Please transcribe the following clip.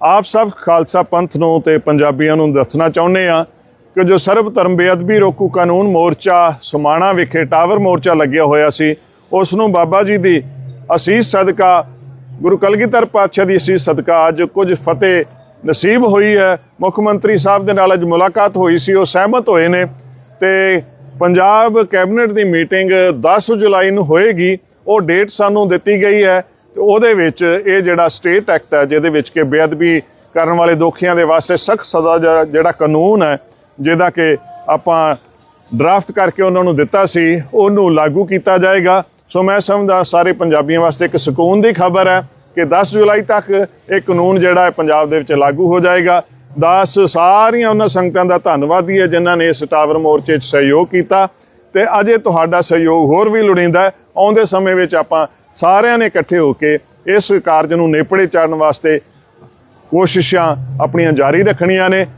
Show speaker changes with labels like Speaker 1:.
Speaker 1: ਆਪ ਸਭ ਖਾਲਸਾ ਪੰਥ ਨੂੰ ਤੇ ਪੰਜਾਬੀਆਂ ਨੂੰ ਦੱਸਣਾ ਚਾਹੁੰਦੇ ਆ ਕਿ ਜੋ ਸਰਬ ਧਰਮ ਬੇਅਦਬੀ ਰੋਕੂ ਕਾਨੂੰਨ ਮੋਰਚਾ ਸਮਾਣਾ ਵਿਖੇ ਟਾਵਰ ਮੋਰਚਾ ਲੱਗਿਆ ਹੋਇਆ ਸੀ, ਉਸ ਨੂੰ ਬਾਬਾ ਜੀ ਦੀ ਅਸੀਸ ਸਦਕਾ, ਗੁਰੂ ਕਲਗੀਧਰ ਪਾਤਸ਼ਾਹ ਦੀ ਅਸੀਸ ਸਦਕਾ ਅੱਜ ਕੁਝ ਫਤਿਹ ਨਸੀਬ ਹੋਈ ਹੈ। ਮੁੱਖ ਮੰਤਰੀ ਸਾਹਿਬ ਦੇ ਨਾਲ ਅੱਜ ਮੁਲਾਕਾਤ ਹੋਈ ਸੀ, ਉਹ ਸਹਿਮਤ ਹੋਏ ਨੇ ਤੇ ਪੰਜਾਬ ਕੈਬਨਿਟ ਦੀ ਮੀਟਿੰਗ 10 ਜੁਲਾਈ ਨੂੰ ਹੋਏਗੀ, ਉਹ ਡੇਟ ਸਾਨੂੰ ਦਿੱਤੀ ਗਈ ਹੈ। ਤੇ ਉਹਦੇ ਵਿੱਚ ਇਹ ਜਿਹੜਾ ਸਟੇਟ ਐਕਟ ਹੈ, ਜਿਹਦੇ ਵਿੱਚ ਕਿ ਬੇਅਦਬੀ ਕਰਨ ਵਾਲੇ ਦੋਖੀਆਂ ਦੇ ਵਾਸਤੇ ਸਖਤ ਸਜ਼ਾ ਜਿਹੜਾ ਕਾਨੂੰਨ ਹੈ, ਜਿਹਦਾ ਕਿ ਆਪਾਂ ਡਰਾਫਟ ਕਰਕੇ ਉਹਨਾਂ ਨੂੰ ਦਿੱਤਾ ਸੀ, ਉਹਨੂੰ ਲਾਗੂ ਕੀਤਾ ਜਾਏਗਾ। ਸੋ ਮੈਂ ਸਮਝਦਾ ਸਾਰੇ ਪੰਜਾਬੀਆਂ ਵਾਸਤੇ ਇੱਕ ਸਕੂਨ ਦੀ ਖਬਰ ਹੈ ਕਿ 10 ਜੁਲਾਈ ਤੱਕ ਇਹ ਕਾਨੂੰਨ ਜਿਹੜਾ ਹੈ ਪੰਜਾਬ ਦੇ ਵਿੱਚ ਲਾਗੂ ਹੋ ਜਾਏਗਾ। 10 ਸਾਰੀਆਂ ਉਹਨਾਂ ਸੰਗਤਾਂ ਦਾ ਧੰਨਵਾਦੀ ਹੈ ਜਿਨ੍ਹਾਂ ਨੇ ਇਸ ਟਾਵਰ ਮੋਰਚੇ 'ਚ ਸਹਿਯੋਗ ਕੀਤਾ। ਤੇ ਅਜੇ ਤੁਹਾਡਾ ਸਹਿਯੋਗ ਹੋਰ ਵੀ ਲੋੜੀਂਦਾ ਆਉਂਦੇ ਸਮੇਂ ਵਿੱਚ ਆਪਾਂ ਸਾਰਿਆਂ ਨੇ ਇਕੱਠੇ ਹੋ ਕੇ ਇਸ ਕਾਰਜ ਨੂੰ ਨੇਪੜੇ ਚਾੜਨ ਵਾਸਤੇ ਕੋਸ਼ਿਸ਼ਾਂ ਆਪਣੀਆਂ ਜਾਰੀ ਰੱਖਣੀਆਂ ਨੇ।